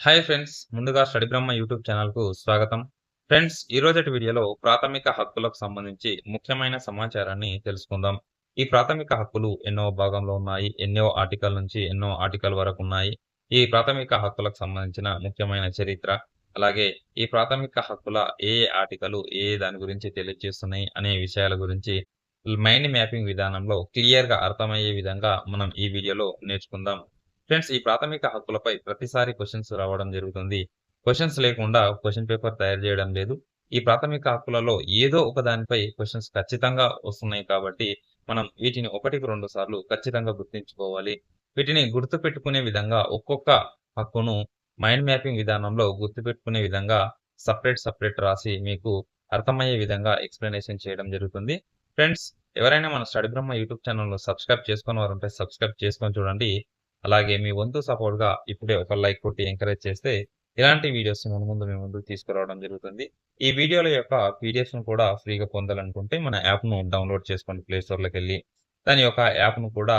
Hi friends ముందుగా study Brahma YouTube ఛానల్కు స్వాగతం. ఫ్రెండ్స్ ఈ రోజటి వీడియోలో ప్రాథమిక హక్కులకు సంబంధించి ముఖ్యమైన సమాచారాన్ని తెలుసుకుందాం. ఈ ప్రాథమిక హక్కులు ఎన్నో భాగంలో ఉన్నాయి ఎన్నో ఆర్టికల్ నుంచి ఎన్నో ఆర్టికల్ వరకు ఉన్నాయి. ఈ ప్రాథమిక హక్కులకు సంబంధించిన ముఖ్యమైన చరిత్ర అలాగే ఈ ప్రాథమిక హక్కుల ఏ ఏ ఆర్టికల్ ఏ దాని గురించి తెలియజేస్తున్నాయి అనే విషయాల గురించి మైండ్ మ్యాపింగ్ విధానంలో క్లియర్గా అర్థమయ్యే విధంగా మనం ఈ వీడియోలో నేర్చుకుందాం. ఫ్రెండ్స్ ఈ ప్రాథమిక హక్కులపై ప్రతిసారి క్వశ్చన్స్ రావడం జరుగుతుంది. క్వశ్చన్స్ లేకుండా క్వశ్చన్ పేపర్ తయారు చేయడం లేదు. ఈ ప్రాథమిక హక్కులలో ఏదో ఒక దానిపై క్వశ్చన్స్ ఖచ్చితంగా వస్తున్నాయి కాబట్టి మనం వీటిని ఒకటికి రెండు సార్లు ఖచ్చితంగా గుర్తుంచుకోవాలి. వీటిని గుర్తు పెట్టుకునే విధంగా ఒక్కొక్క హక్కును మైండ్ మ్యాపింగ్ విధానంలో గుర్తుపెట్టుకునే విధంగా సపరేట్ సపరేట్ రాసి మీకు అర్థమయ్యే విధంగా ఎక్స్ప్లెనేషన్ చేయడం జరుగుతుంది. ఫ్రెండ్స్ ఎవరైనా మన స్టడీ బ్రహ్మ యూట్యూబ్ ఛానల్ను సబ్స్క్రైబ్ చేసుకుని వారు ఉంటే సబ్స్క్రైబ్ చేసుకొని చూడండి. అలాగే మీ వంతు సపోర్ట్గా ఇప్పుడే ఒక లైక్ కొట్టి ఎంకరేజ్ చేస్తే ఇలాంటి వీడియోస్ మన ముందు మీ ముందు తీసుకురావడం జరుగుతుంది. ఈ వీడియోల యొక్క పీడిఎఫ్ను కూడా ఫ్రీగా పొందాలనుకుంటే మన యాప్ను డౌన్లోడ్ చేసుకోండి ప్లేస్టోర్లోకి వెళ్ళి దాని యొక్క యాప్ను కూడా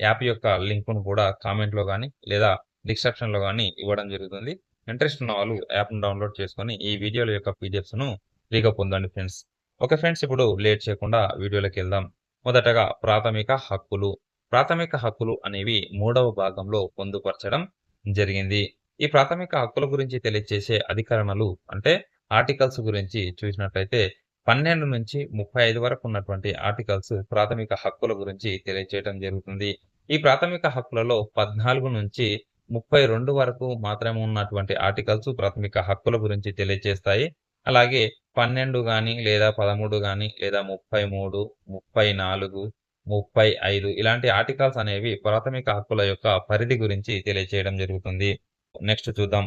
యాప్ యొక్క లింక్ను కూడా కామెంట్లో కానీ లేదా డిస్క్రిప్షన్లో కానీ ఇవ్వడం జరుగుతుంది. ఇంట్రెస్ట్ ఉన్న వాళ్ళు యాప్ను డౌన్లోడ్ చేసుకొని ఈ వీడియోల యొక్క పీడిఎఫ్స్ను ఫ్రీగా పొందండి ఫ్రెండ్స్. ఓకే ఫ్రెండ్స్ ఇప్పుడు లేట్ చేయకుండా వీడియోలోకి వెళ్దాం. మొదటగా ప్రాథమిక హక్కులు. ప్రాథమిక హక్కులు అనేవి మూడవ భాగంలో పొందుపరచడం జరిగింది. ఈ ప్రాథమిక హక్కుల గురించి తెలియజేసే అధికరణలు అంటే ఆర్టికల్స్ గురించి చూసినట్లయితే పన్నెండు నుంచి ముప్పై ఐదు వరకు ఉన్నటువంటి ఆర్టికల్స్ ప్రాథమిక హక్కుల గురించి తెలియజేయడం జరుగుతుంది. ఈ ప్రాథమిక హక్కులలో పద్నాలుగు నుంచి ముప్పై రెండు వరకు మాత్రమే ఉన్నటువంటి ఆర్టికల్స్ ప్రాథమిక హక్కుల గురించి తెలియజేస్తాయి అలాగే పన్నెండు కానీ లేదా పదమూడు కానీ లేదా ముప్పై మూడు ముప్పై నాలుగు ముప్పై ఐదు. ఇలాంటి ఆర్టికల్స్ అనేవి ప్రాథమిక హక్కుల యొక్క పరిధి గురించి తెలియజేయడం జరుగుతుంది. నెక్స్ట్ చూద్దాం.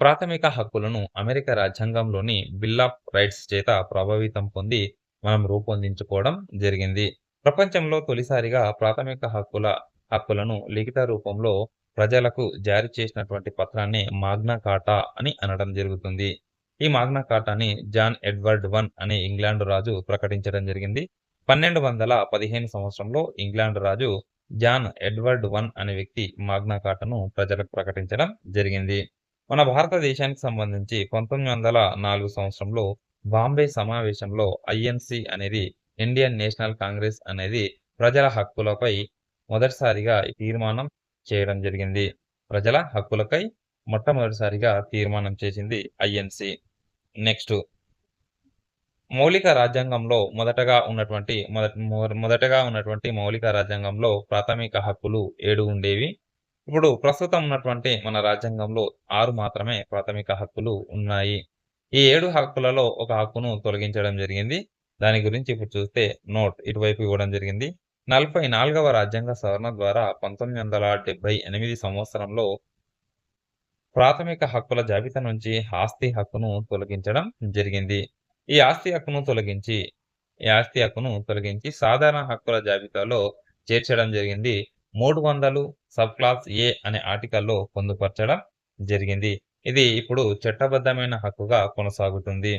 ప్రాథమిక హక్కులను అమెరికా రాజ్యాంగంలోని బిల్ ఆఫ్ రైట్స్ చేత ప్రభావితం పొంది మనం రూపొందించుకోవడం జరిగింది. ప్రపంచంలో తొలిసారిగా ప్రాథమిక హక్కుల హక్కులను లిఖిత రూపంలో ప్రజలకు జారీ చేసినటువంటి పత్రాన్ని మాగ్నా కాటా అని అనడం జరుగుతుంది. ఈ మాగ్నా కాటాని జాన్ ఎడ్వర్డ్ వన్ అనే ఇంగ్లాండ్ రాజు ప్రకటించడం జరిగింది. పన్నెండు వందల పదిహేను సంవత్సరంలో ఇంగ్లాండ్ రాజు జాన్ ఎడ్వర్డ్ వన్ అనే వ్యక్తి మాగ్నా కాటాను ప్రజలకు ప్రకటించడం జరిగింది. మన భారతదేశానికి సంబంధించి పంతొమ్మిది వందల నాలుగు సంవత్సరంలో బాంబే సమావేశంలో ఐఎన్సి అనేది ఇండియన్ నేషనల్ కాంగ్రెస్ అనేది ప్రజల హక్కులపై మొదటిసారిగా తీర్మానం చేయడం జరిగింది. ప్రజల హక్కులపై మొట్టమొదటిసారిగా తీర్మానం చేసింది ఐఎన్సి నెక్స్ట్ మౌలిక రాజ్యాంగంలో మొదటగా ఉన్నటువంటి మొదటగా ఉన్నటువంటి మౌలిక రాజ్యాంగంలో ప్రాథమిక హక్కులు ఏడు ఉండేవి. ఇప్పుడు ప్రస్తుతం ఉన్నటువంటి మన రాజ్యాంగంలో ఆరు మాత్రమే ప్రాథమిక హక్కులు ఉన్నాయి. ఈ ఏడు హక్కులలో ఒక హక్కును తొలగించడం జరిగింది. దాని గురించి ఇప్పుడు చూస్తే నోట్ ఇటువైపు ఇవ్వడం జరిగింది. నలభై నాలుగవ రాజ్యాంగ సవరణ ద్వారా పంతొమ్మిది వందల డెబ్బై ఎనిమిది సంవత్సరంలో ప్రాథమిక హక్కుల జాబితా నుంచి ఆస్తి హక్కును తొలగించడం జరిగింది. ఈ ఆస్తి హక్కును తొలగించి ఈ ఆస్తి హక్కును తొలగించి సాధారణ హక్కుల జాబితాలో చేర్చడం జరిగింది. మూడు వందలు సబ్ క్లాస్ ఏ అనే ఆర్టికల్లో పొందుపరచడం జరిగింది. ఇది ఇప్పుడు చట్టబద్ధమైన హక్కుగా కొనసాగుతుంది.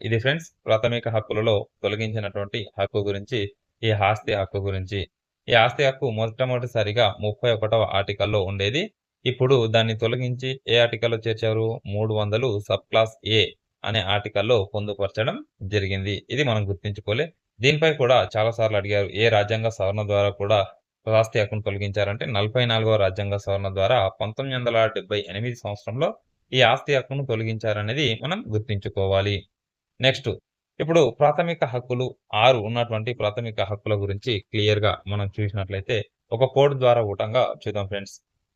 ఇది ఫ్రెండ్స్ ప్రాథమిక హక్కులలో తొలగించినటువంటి హక్కు గురించి ఈ ఆస్తి హక్కు గురించి. ఈ ఆస్తి హక్కు మొట్టమొదటిసారిగా ముప్పై ఒకటవ ఆర్టికల్లో ఉండేది. ఇప్పుడు దాన్ని తొలగించి ఏ ఆర్టికల్లో చేర్చారు? మూడు వందలు సబ్ క్లాస్ ఏ అనే ఆర్టికల్లో పొందుపరచడం జరిగింది. ఇది మనం గుర్తించుకోలే. దీనిపై కూడా చాలా సార్లు అడిగారు. ఏ రాజ్యాంగ సవరణ ద్వారా కూడా ఆస్తి హక్కును తొలగించారంటే నలభై నాలుగవ రాజ్యాంగ సవరణ ద్వారా పంతొమ్మిది వందల డెబ్బై ఎనిమిది సంవత్సరంలో ఈ ఆస్తి హక్కును తొలగించారనేది మనం గుర్తించుకోవాలి. నెక్స్ట్ ఇప్పుడు ప్రాథమిక హక్కులు ఆరు ఉన్నటువంటి ప్రాథమిక హక్కుల గురించి క్లియర్గా మనం చూసినట్లయితే ఒక కోడ్ ద్వారా ఊటంగా చూద్దాం ఫ్రెండ్స్.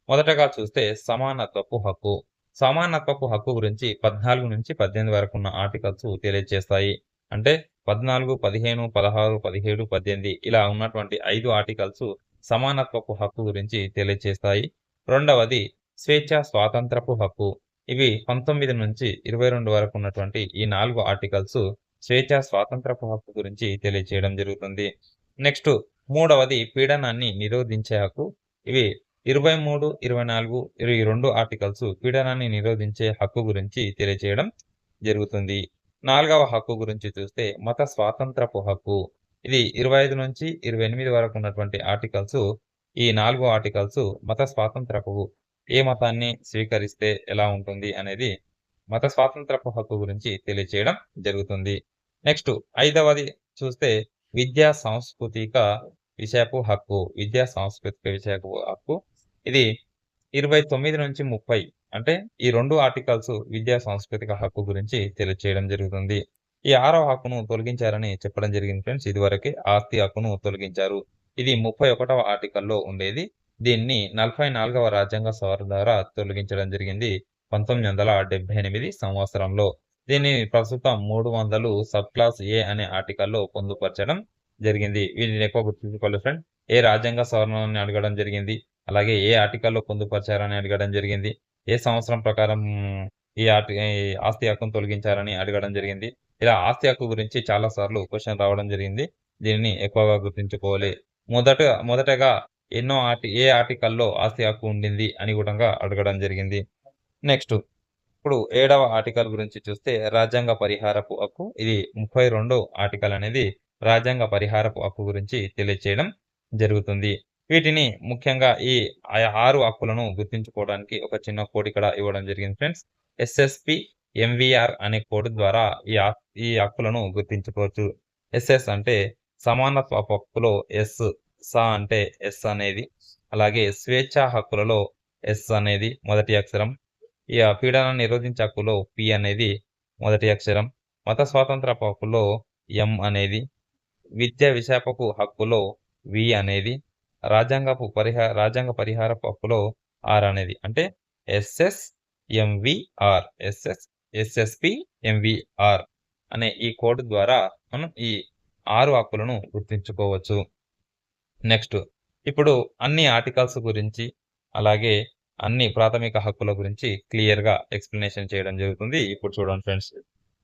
మొదటగా చూస్తే సమానత్వపు హక్కు. సమానత్వపు హక్కు గురించి పద్నాలుగు నుంచి పద్దెనిమిది వరకు ఉన్న ఆర్టికల్స్ తెలియజేస్తాయి. అంటే పద్నాలుగు పదిహేను పదహారు పదిహేడు పద్దెనిమిది ఇలా ఉన్నటువంటి ఐదు ఆర్టికల్స్ సమానత్వపు హక్కు గురించి తెలియజేస్తాయి. రెండవది స్వేచ్ఛ స్వాతంత్రపు హక్కు. ఇవి పంతొమ్మిది నుంచి ఇరవై రెండు వరకు ఉన్నటువంటి ఈ నాలుగు ఆర్టికల్స్ స్వేచ్ఛ స్వాతంత్రపు హక్కు గురించి తెలియజేయడం జరుగుతుంది. నెక్స్ట్ మూడవది పీడనాన్ని నిరోధించే హక్కు. ఇవి ఇరవై మూడు ఇరవై నాలుగు ఇరవై రెండు ఆర్టికల్స్ పీడనాన్ని నిరోధించే హక్కు గురించి తెలియజేయడం జరుగుతుంది. నాలుగవ హక్కు గురించి చూస్తే మత స్వాతంత్రపు హక్కు. ఇది ఇరవై ఐదు నుంచి ఇరవై ఎనిమిది వరకు ఉన్నటువంటి ఆర్టికల్స్. ఈ నాలుగు ఆర్టికల్స్ మత స్వాతంత్రపు ఏ మతాన్ని స్వీకరిస్తే ఎలా ఉంటుంది అనేది మత స్వాతంత్రపు హక్కు గురించి తెలియచేయడం జరుగుతుంది. నెక్స్ట్ ఐదవది చూస్తే విద్యా సాంస్కృతిక విషయపు హక్కు. విద్యా సాంస్కృతిక విషయపు హక్కు. ఇది ఇరవై తొమ్మిది నుంచి ముప్పై. అంటే ఈ రెండు ఆర్టికల్స్ విద్యా సాంస్కృతిక హక్కు గురించి తెలియచేయడం జరుగుతుంది. ఈ ఆరవ హక్కును తొలగించారని చెప్పడం జరిగింది ఫ్రెండ్స్. ఇదివరకే ఆస్తి హక్కును తొలగించారు. ఇది ముప్పై ఒకటవ ఆర్టికల్లో ఉండేది. దీన్ని నలభై నాలుగవ రాజ్యాంగ సవరణ ద్వారా తొలగించడం జరిగింది పంతొమ్మిది వందల డెబ్బై ఎనిమిది సంవత్సరంలో. దీన్ని ప్రస్తుతం మూడు వందలు సబ్ క్లాస్ ఏ అనే ఆర్టికల్లో పొందుపరచడం జరిగింది. వీటిని ఎక్కువ గుర్తుంచుకోవాలి ఫ్రెండ్. ఏ రాజ్యాంగ సవరణని అడగడం జరిగింది? అలాగే ఏ ఆర్టికల్లో పొందుపరిచారని అడగడం జరిగింది. ఏ సంవత్సరం ప్రకారం ఈ ఆర్టి ఈ ఆస్తి హక్కును తొలగించారని అడగడం జరిగింది. ఇలా ఆస్తి హక్కు గురించి చాలా సార్లు క్వశ్చన్ రావడం జరిగింది. దీనిని ఎక్కువగా గుర్తుంచుకోవాలి. మొదట మొదటగా ఎన్నో ఆర్టి ఏ ఆర్టికల్లో ఆస్తి హక్కు ఉండింది అని కూడా అడగడం జరిగింది. నెక్స్ట్ ఇప్పుడు ఏడవ ఆర్టికల్ గురించి చూస్తే రాజ్యాంగ పరిహారపు హక్కు. ఇది ముప్పై రెండో ఆర్టికల్ అనేది రాజ్యాంగ పరిహారపు హక్కు గురించి తెలియచేయడం జరుగుతుంది. వీటిని ముఖ్యంగా ఈ ఆరు హక్కులను గుర్తించుకోవడానికి ఒక చిన్న కోడ్ ఇక్కడ ఇవ్వడం జరిగింది ఫ్రెండ్స్. ఎస్ఎస్పి ఎంవిఆర్ అనే కోడ్ ద్వారా ఈ ఈ హక్కులను గుర్తించుకోవచ్చు. ఎస్ఎస్ అంటే సమానత్వ హక్కులో ఎస్ సా అంటే ఎస్ అనేది అలాగే స్వేచ్ఛా హక్కులలో ఎస్ అనేది మొదటి అక్షరం. ఈ పీడన నిరోధించే హక్కులో పి అనేది మొదటి అక్షరం. మత స్వాతంత్ర హక్కులో ఎం అనేది విద్యా విశాఖకు హక్కులో వి అనేది రాజ్యాంగపు పరిహార రాజ్యాంగ పరిహారపు హక్కులో ఆర్ అనేది. అంటే SS MVR SS SSP MVR అనే ఈ కోడ్ ద్వారా మనం ఈ ఆరు హక్కులను గుర్తించుకోవచ్చు. నెక్స్ట్ ఇప్పుడు అన్ని ఆర్టికల్స్ గురించి అలాగే అన్ని ప్రాథమిక హక్కుల గురించి క్లియర్గా ఎక్స్ప్లెనేషన్ చేయడం జరుగుతుంది. ఇప్పుడు చూడండి ఫ్రెండ్స్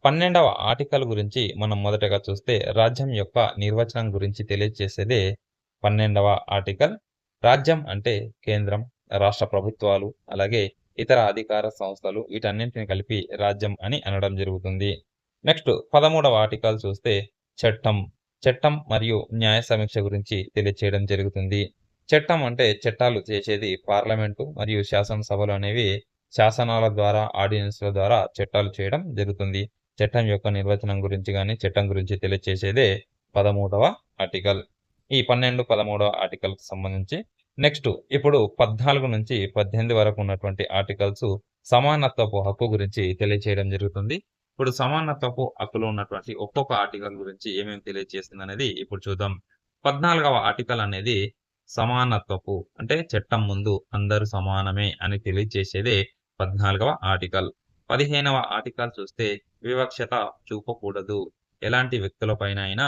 పన్నెండవ ఆర్టికల్ గురించి మనం మొదటగా చూస్తే రాజ్యం యొక్క నిర్వచనం గురించి తెలియజేసేదే పన్నెండవ ఆర్టికల్. రాజ్యం అంటే కేంద్రం రాష్ట్ర ప్రభుత్వాలు అలాగే ఇతర అధికార సంస్థలు వీటన్నింటిని కలిపి రాజ్యం అని అనడం జరుగుతుంది. నెక్స్ట్ పదమూడవ ఆర్టికల్ చూస్తే చట్టం. చట్టం మరియు న్యాయ సమీక్ష గురించి తెలియచేయడం జరుగుతుంది. చట్టం అంటే చట్టాలు చేసేది పార్లమెంటు మరియు శాసనసభలు అనేవి శాసనాల ద్వారా ఆర్డినెన్స్ల ద్వారా చట్టాలు చేయడం జరుగుతుంది. చట్టం యొక్క నిర్వచనం గురించి కానీ చట్టం గురించి తెలియచేసేదే పదమూడవ ఆర్టికల్. ఈ పన్నెండు పదమూడవ ఆర్టికల్ సంబంధించి. నెక్స్ట్ ఇప్పుడు పద్నాలుగు నుంచి పద్దెనిమిది వరకు ఉన్నటువంటి ఆర్టికల్స్ సమానత్వపు హక్కు గురించి తెలియచేయడం జరుగుతుంది. ఇప్పుడు సమానత్వపు హక్కులో ఉన్నటువంటి ఒక్కొక్క ఆర్టికల్ గురించి ఏమేమి తెలియజేస్తుంది అనేది ఇప్పుడు చూద్దాం. పద్నాలుగవ ఆర్టికల్ అనేది సమానత్వపు అంటే చట్టం ముందు అందరూ సమానమే అని తెలియజేసేదే పద్నాలుగవ ఆర్టికల్. పదిహేనవ ఆర్టికల్ చూస్తే వివక్షత చూపకూడదు. ఎలాంటి వ్యక్తులపైన అయినా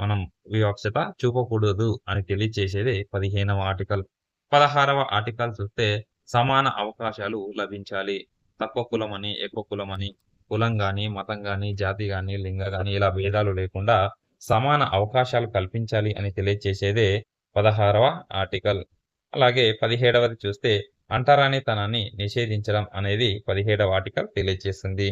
మనం వివక్షత చూపకూడదు అని తెలియజేసేదే పదిహేనవ ఆర్టికల్. పదహారవ ఆర్టికల్ చూస్తే సమాన అవకాశాలు లభించాలి. తక్కువ కులమని ఎక్కువ కులమని కులం కానీ మతం గాని జాతి కానీ లింగ కానీ ఇలా భేదాలు లేకుండా సమాన అవకాశాలు కల్పించాలి అని తెలియజేసేదే పదహారవ ఆర్టికల్. అలాగే పదిహేడవది చూస్తే అంటరానితనాన్ని నిషేధించడం అనేది పదిహేడవ ఆర్టికల్ తెలియజేస్తుంది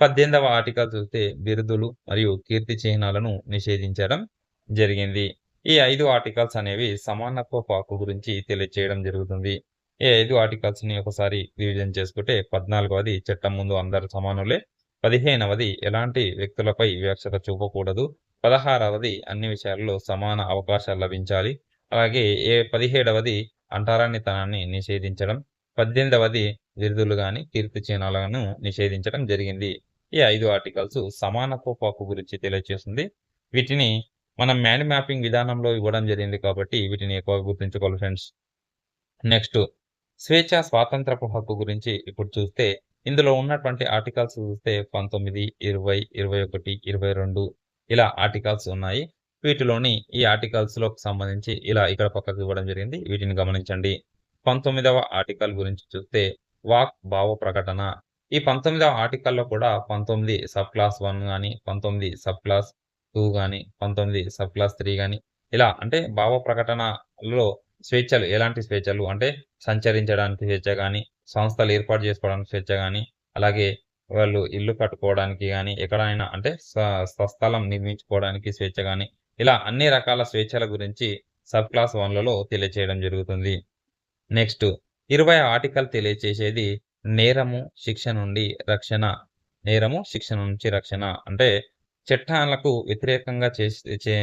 పద్దెనిమిదవ ఆర్టికల్ చూస్తే బిరుదులు మరియు కీర్తి చిహ్నాలను నిషేధించడం జరిగింది. ఈ ఐదు ఆర్టికల్స్ అనేవి సమానత్వ పాకు గురించి తెలియజేయడం జరుగుతుంది. ఈ ఐదు ఆర్టికల్స్ని ఒకసారి రివిజన్ చేసుకుంటే పద్నాలుగవది చట్టం ముందు అందరు సమానులే పదిహేనవది ఎలాంటి వ్యక్తులపై వివక్షత చూపకూడదు పదహారవది అన్ని విషయాల్లో సమాన అవకాశాలు లభించాలి అలాగే ఏ పదిహేడవది అంటారానితనాన్ని నిషేధించడం పద్దెనిమిదవది బిరుదులు కానీ కీర్తి చిహ్నాలను నిషేధించడం జరిగింది. ఈ ఐదు ఆర్టికల్స్ సమానత్వ హక్కు గురించి తెలియజేస్తుంది వీటిని మనం మ్యాన్ మ్యాపింగ్ విధానంలో ఇవ్వడం జరిగింది కాబట్టి వీటిని ఎక్కువగా గుర్తుంచుకోవాలి ఫ్రెండ్స్ నెక్స్ట్ స్వేచ్ఛ స్వాతంత్రపు హక్కు గురించి ఇప్పుడు చూస్తే ఇందులో ఉన్నటువంటి ఆర్టికల్స్ చూస్తే పంతొమ్మిది ఇరవై ఇరవై ఒకటి ఇరవై రెండు ఇలా ఆర్టికల్స్ ఉన్నాయి. వీటిలోని ఈ ఆర్టికల్స్లో సంబంధించి ఇలా ఇక్కడ పక్కకు ఇవ్వడం జరిగింది. వీటిని గమనించండి. పంతొమ్మిదవ ఆర్టికల్ గురించి చూస్తే వాక్ భావ ప్రకటన ఈ పంతొమ్మిదవ ఆర్టికల్లో కూడా పంతొమ్మిది సబ్ క్లాస్ వన్ కానీ పంతొమ్మిది సబ్ క్లాస్ టూ కానీ పంతొమ్మిది సబ్ క్లాస్ త్రీ కానీ ఇలా అంటే భావ ప్రకటనలో స్వేచ్ఛలు ఎలాంటి స్వేచ్ఛలు? అంటే సంచరించడానికి స్వేచ్ఛ కానీ సంస్థలు ఏర్పాటు చేసుకోవడానికి స్వేచ్ఛ కానీ అలాగే వాళ్ళు ఇల్లు కట్టుకోవడానికి కానీ ఎక్కడైనా అంటే స్వస్థలం నిర్మించుకోవడానికి స్వేచ్ఛ కానీ ఇలా అన్ని రకాల స్వేచ్ఛల గురించి సబ్ క్లాస్ వన్లలో తెలియచేయడం జరుగుతుంది. నెక్స్ట్ ఇరవై ఆర్టికల్ తెలియచేసేది నేరము శిక్ష నుండి రక్షణ. నేరము శిక్ష నుంచి రక్షణ. అంటే చట్టాలకు వ్యతిరేకంగా చేసే చే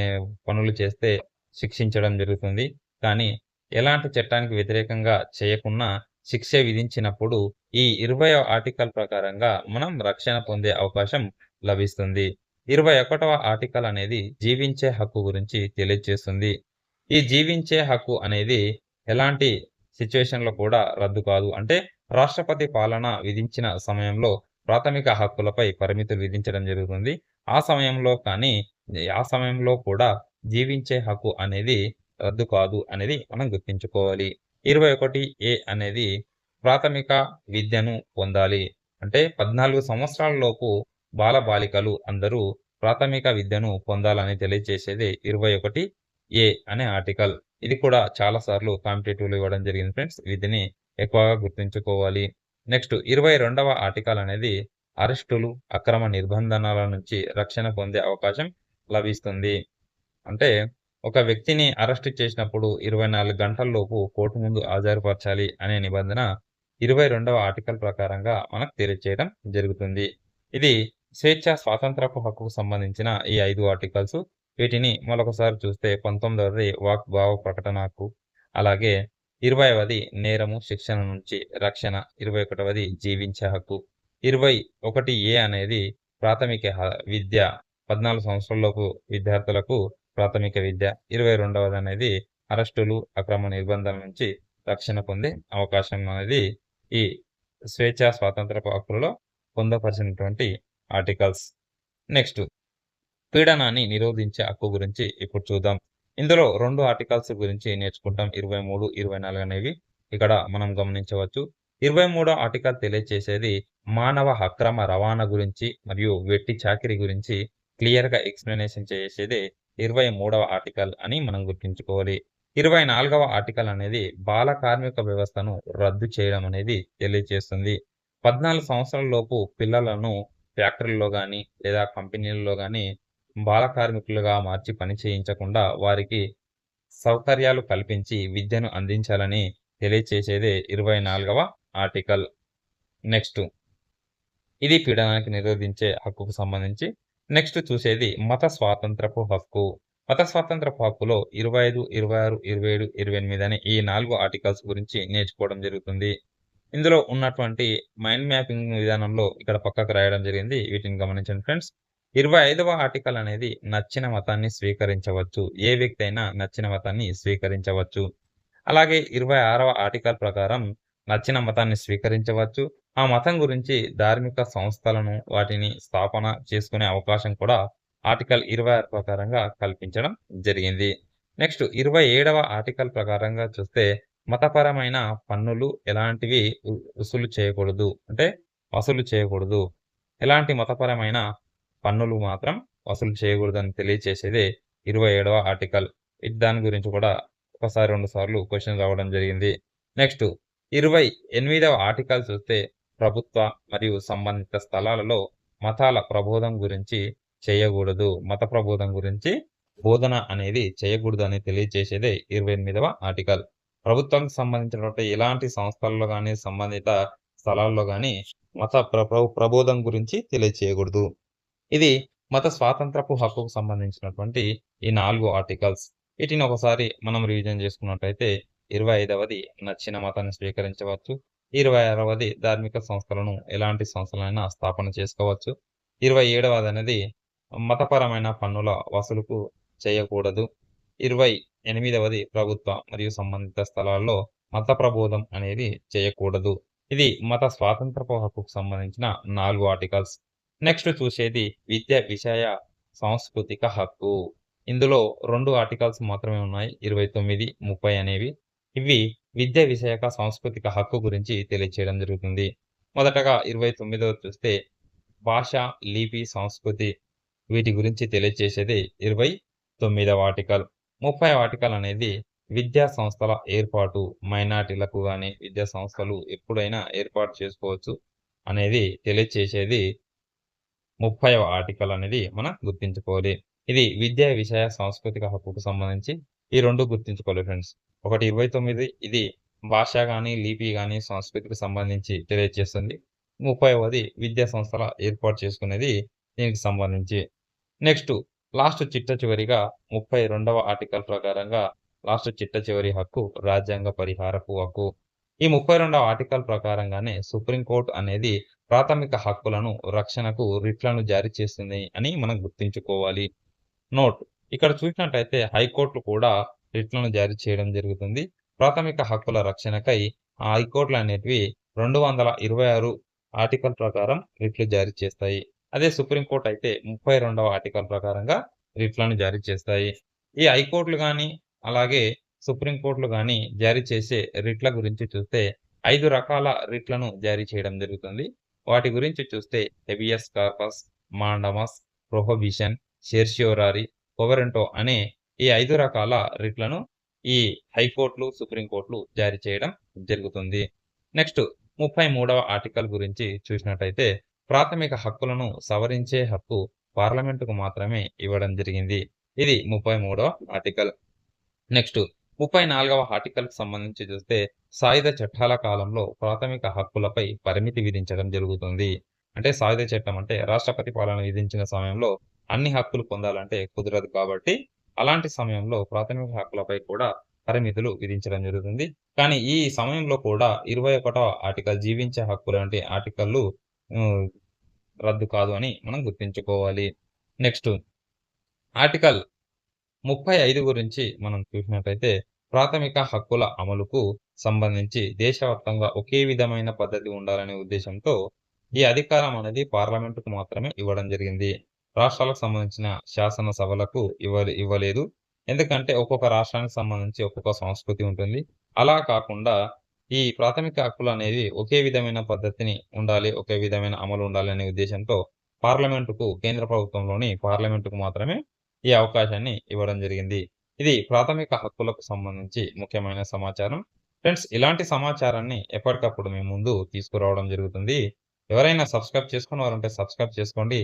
పనులు చేస్తే శిక్షించడం జరుగుతుంది. కానీ ఎలాంటి చట్టానికి వ్యతిరేకంగా చేయకున్నా శిక్ష విధించినప్పుడు ఈ ఇరవై ఆర్టికల్ ప్రకారంగా మనం రక్షణ పొందే అవకాశం లభిస్తుంది. ఇరవై ఒకటవ ఆర్టికల్ అనేది జీవించే హక్కు గురించి తెలియజేస్తుంది. ఈ జీవించే హక్కు అనేది ఎలాంటి సిచ్యువేషన్లో కూడా రద్దు కాదు. అంటే రాష్ట్రపతి పాలన విధించిన సమయంలో ప్రాథమిక హక్కులపై పరిమితులు విధించడం జరుగుతుంది. ఆ సమయంలో కానీ ఆ సమయంలో కూడా జీవించే హక్కు అనేది రద్దు కాదు అనేది మనం గుర్తుంచుకోవాలి. ఇరవై ఒకటి ఏ అనేది ప్రాథమిక విద్యను పొందాలి. అంటే పద్నాలుగు సంవత్సరాలలోపు బాలబాలికలు బాల బాలికలు అందరూ ప్రాథమిక విద్యను పొందాలని తెలియజేసేది ఇరవై ఒకటి ఏ అనే ఆర్టికల్. ఇది కూడా చాలా సార్లు ఇవ్వడం జరిగింది ఫ్రెండ్స్. విధిని ఎక్కువగా గుర్తుంచుకోవాలి. నెక్స్ట్ ఇరవై రెండవ ఆర్టికల్ అనేది అరెస్టులు అక్రమ నిర్బంధనాల నుంచి రక్షణ పొందే అవకాశం లభిస్తుంది. అంటే ఒక వ్యక్తిని అరెస్ట్ చేసినప్పుడు ఇరవై నాలుగు గంటల్లోపు కోర్టు ముందు హాజరుపరచాలి అనే నిబంధన ఇరవై రెండవ ఆర్టికల్ ప్రకారంగా మనకు తెలియచేయడం జరుగుతుంది. ఇది స్వేచ్ఛ స్వాతంత్రపు హక్కుకు సంబంధించిన ఈ ఐదు ఆర్టికల్స్. వీటిని మరొకసారి చూస్తే పంతొమ్మిదవది వాక్ భావ ప్రకటన హక్కు అలాగే ఇరవైవది నేరము శిక్షణ నుంచి రక్షణ ఇరవై ఒకటవది జీవించే హక్కు. ఇరవై ఒకటి ఏ అనేది ప్రాథమిక విద్య. పద్నాలుగు సంవత్సరాలలోపు విద్యార్థులకు ప్రాథమిక విద్య. ఇరవై రెండవది అనేది అరెస్టులు అక్రమ నిర్బంధాల నుంచి రక్షణ పొందే అవకాశం అనేది ఈ స్వేచ్ఛ స్వాతంత్రపు హక్కులలో పొందపరిచినటువంటి ఆర్టికల్స్. నెక్స్ట్ పీడనాన్ని నిరోధించే హక్కు గురించి ఇప్పుడు చూద్దాం. ఇందులో రెండు ఆర్టికల్స్ గురించి నేర్చుకుంటాం. ఇరవై మూడు ఇరవై నాలుగు అనేవి ఇక్కడ మనం గమనించవచ్చు. ఇరవై మూడో ఆర్టికల్ తెలియచేసేది మానవ అక్రమ రవాణా గురించి మరియు వెట్టి చాకిరి గురించి క్లియర్గా ఎక్స్ప్లెనేషన్ చేసేది ఇరవై మూడవ ఆర్టికల్ అని మనం గుర్తుంచుకోవాలి. ఇరవై నాలుగవ ఆర్టికల్ అనేది బాల కార్మిక వ్యవస్థను రద్దు చేయడం అనేది తెలియజేస్తుంది పద్నాలుగు సంవత్సరాల లోపు పిల్లలను ఫ్యాక్టరీలో కానీ లేదా కంపెనీలలో కానీ బాల కార్మికులుగా మార్చి పని చేయించకుండా వారికి సౌకర్యాలు కల్పించి విద్యను అందించాలని తెలియచేసేదే ఇరవై నాలుగవ ఆర్టికల్. నెక్స్ట్. ఇది పీడనానికి నిరోధించే హక్కుకు సంబంధించి నెక్స్ట్ చూసేది మత స్వాతంత్రపు హక్కు. మత స్వాతంత్రపు హక్కులో ఇరవై ఐదు ఇరవై ఆరు ఇరవై ఏడు ఇరవై ఎనిమిది అనే ఈ నాలుగు ఆర్టికల్స్ గురించి నేర్చుకోవడం జరుగుతుంది. ఇందులో ఉన్నటువంటి మైండ్ మ్యాపింగ్ విధానంలో ఇక్కడ పక్కకు రాయడం జరిగింది. వీటిని గమనించండి ఫ్రెండ్స్. ఇరవై ఐదవ ఆర్టికల్ అనేది నచ్చిన మతాన్ని స్వీకరించవచ్చు. ఏ వ్యక్తి అయినా నచ్చిన మతాన్ని స్వీకరించవచ్చు. అలాగే ఇరవై ఆరవ ఆర్టికల్ ప్రకారం నచ్చిన మతాన్ని స్వీకరించవచ్చు. ఆ మతం గురించి ధార్మిక సంస్థలను వాటిని స్థాపన చేసుకునే అవకాశం కూడా ఆర్టికల్ ఇరవై ఆరు ప్రకారంగా కల్పించడం జరిగింది. నెక్స్ట్ ఇరవై ఏడవ ఆర్టికల్ ప్రకారంగా చూస్తే మతపరమైన పన్నులు ఎలాంటివి వసూలు చేయకూడదు. అంటే వసూలు చేయకూడదు. ఎలాంటి మతపరమైన పన్నులు మాత్రం వసూలు చేయకూడదని తెలియచేసేదే ఇరవై ఏడవ ఆర్టికల్. దాని గురించి కూడా ఒకసారి రెండు సార్లు క్వశ్చన్ రావడం జరిగింది. నెక్స్ట్ ఇరవై ఎనిమిదవ ఆర్టికల్ చూస్తే ప్రభుత్వ మరియు సంబంధిత స్థలాలలో మతాల ప్రబోధం గురించి చేయకూడదు. మత ప్రబోధం గురించి బోధన అనేది చేయకూడదు అని తెలియజేసేదే ఇరవై ఎనిమిదవ ఆర్టికల్. ప్రభుత్వానికి సంబంధించినటువంటి ఎలాంటి సంస్థల్లో కానీ సంబంధిత స్థలాల్లో కానీ మత ప్రబోధం గురించి తెలియచేయకూడదు. ఇది మత స్వాతంత్రపు హక్కుకు సంబంధించినటువంటి ఈ నాలుగు ఆర్టికల్స్. వీటిని ఒకసారి మనం రివిజన్ చేసుకున్నట్లయితే ఇరవై ఐదవది నచ్చిన మతాన్ని స్వీకరించవచ్చు. ఇరవై ఆరవది ధార్మిక సంస్థలను ఎలాంటి సంస్థలైనా స్థాపన చేసుకోవచ్చు. ఇరవై ఏడవది అనేది మతపరమైన పన్నుల వసూలుకు చేయకూడదు. ఇరవై ఎనిమిదవది ప్రభుత్వ మరియు సంబంధిత స్థలాల్లో మత ప్రబోధం అనేది చేయకూడదు. ఇది మత స్వాతంత్రపు హక్కుకు సంబంధించిన నాలుగు ఆర్టికల్స్. నెక్స్ట్ చూసేది విద్య విషయ సాంస్కృతిక హక్కు. ఇందులో రెండు ఆర్టికల్స్ మాత్రమే ఉన్నాయి. ఇరవై తొమ్మిది ముప్పై అనేవి. ఇవి విద్య విషయక సాంస్కృతిక హక్కు గురించి తెలియచేయడం జరుగుతుంది. మొదటగా ఇరవై తొమ్మిదవ చూస్తే భాష లిపి సంస్కృతి వీటి గురించి తెలియచేసేది ఇరవై తొమ్మిదవ ఆర్టికల్. ముప్పై ఆర్టికల్ అనేది విద్యా సంస్థల ఏర్పాటు మైనార్టీలకు కానీ విద్యా సంస్థలు ఎప్పుడైనా ఏర్పాటు చేసుకోవచ్చు అనేది తెలియచేసేది ముప్పై ఆర్టికల్ అనేది మనం గుర్తించుకోవాలి ఇది విద్యా విషయ సాంస్కృతిక హక్కుకు సంబంధించి ఈ రెండు గుర్తించుకోవాలి ఫ్రెండ్స్ ఒకటి ఇరవై తొమ్మిది ఇది భాష కానీ లిపి కానీ సంస్కృతికి సంబంధించి తెలియజేస్తుంది. ముప్పైవది విద్యా సంస్థల ఏర్పాటు చేసుకునేది దీనికి సంబంధించి. నెక్స్ట్ లాస్ట్ చిట్ట చివరిగా 32వ ఆర్టికల్ ప్రకారంగా లాస్ట్ చిట్ట చివరి హక్కు రాజ్యాంగ పరిహారపు హక్కు. ఈ 32వ ఆర్టికల్ ప్రకారంగానే సుప్రీం కోర్ట్ అనేది ప్రాథమిక హక్కులను రక్షణకు రిట్‌లను జారీ చేస్తుంది అని మనం గుర్తుంచుకోవాలి. నోట్ ఇక్కడ చూసినట్టయితే హైకోర్టులు కూడా రిట్‌లను జారీ చేయడం జరుగుతుంది. ప్రాథమిక హక్కుల రక్షణకై ఆ హైకోర్టులనేటివి 226 ఆర్టికల్ ప్రకారం రిట్‌లు జారీ చేస్తాయి. అదే సుప్రీం కోర్ట్ అయితే 32వ ఆర్టికల్ ప్రకారంగా రిట్‌లను జారీ చేస్తాయి. ఈ హైకోర్టులు కానీ అలాగే సుప్రీం కానీ జారీ చేసే రిట్‌ల గురించి చూస్తే ఐదు రకాల రిట్‌లను జారీ చేయడం జరుగుతుంది. వాటి గురించి చూస్తే habeas corpus, mandamus, prohibition certiorari quo warranto అనే ఈ ఐదు రకాల రిట్‌లను ఈ హైకోర్టులు, సుప్రీంకోర్టులు జారీ చేయడం జరుగుతుంది. నెక్స్ట్ 33వ ఆర్టికల్ గురించి చూసినట్టయితే ప్రాథమిక హక్కులను సవరించే హక్కు పార్లమెంటుకు మాత్రమే ఇవ్వడం జరిగింది. ఇది 33వ ఆర్టికల్. నెక్స్ట్ 34వ ఆర్టికల్‌కి సంబంధించి చూస్తే సాయుధ చట్టాల కాలంలో ప్రాథమిక హక్కులపై పరిమితి విధించడం జరుగుతుంది. అంటే సాయుధ చట్టం అంటే రాష్ట్రపతి పాలన విధించిన సమయంలో అన్ని హక్కులు పొందాలంటే కుదరదు కాబట్టి అలాంటి సమయంలో ప్రాథమిక హక్కులపై కూడా పరిమితులు విధించడం జరుగుతుంది. కానీ ఈ సమయంలో కూడా 21వ ఆర్టికల్ జీవించే హక్కు లాంటి ఆర్టికల్‌లు రద్దు కాదు అని మనం గుర్తుంచుకోవాలి. నెక్స్ట్ ఆర్టికల్ 35 గురించి మనం చూసినట్టయితే ప్రాథమిక హక్కుల అమలుకు సంబంధించి దేశవ్యాప్తంగా ఒకే విధమైన పద్ధతి ఉండాలనే ఉద్దేశంతో ఈ అధికారం అనేది పార్లమెంటుకు మాత్రమే ఇవ్వడం జరిగింది. రాష్ట్రాలకు సంబంధించిన శాసన సభలకు ఇవ్వ ఇవ్వలేదు. ఎందుకంటే ఒక్కొక్క రాష్ట్రానికి సంబంధించి ఒక్కొక్క సంస్కృతి ఉంటుంది. అలా కాకుండా ఈ ప్రాథమిక హక్కులు అనేవి ఒకే విధమైన పద్ధతిని ఉండాలి. ఒకే విధమైన అమలు ఉండాలి అనే ఉద్దేశంతో పార్లమెంటుకు కేంద్ర ప్రభుత్వంలోని పార్లమెంటుకు మాత్రమే ఈ అవకాశాన్ని ఇవ్వడం జరిగింది. ఇది ప్రాథమిక హక్కులకు సంబంధించి ముఖ్యమైన సమాచారం. ఫ్రెండ్స్ ఇలాంటి సమాచారాన్ని ఎప్పటికప్పుడు మీ ముందు తీసుకురావడం జరుగుతుంది. ఎవరైనా సబ్స్క్రైబ్ చేసుకున్న వారంటే సబ్స్క్రైబ్ చేసుకోండి.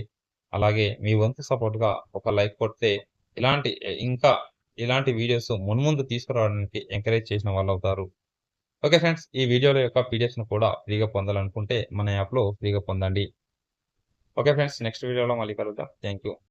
అలాగే మీ వంతు సపోర్ట్‌గా ఒక లైక్ కొడితే ఇలాంటి ఇంకా ఇలాంటి వీడియోస్ మున్ముందు తీసుకురావడానికి ఎంకరేజ్ చేసిన వాళ్ళు అవుతారు ఓకే ఫ్రెండ్స్. ఈ వీడియోల యొక్క పీడిఎఫ్‌ను కూడా ఫ్రీగా పొందాలనుకుంటే మన యాప్‌లో ఫ్రీగా పొందండి. Okay friends. నెక్స్ట్ వీడియోలో మళ్ళీ కలుద్దాం. Thank you.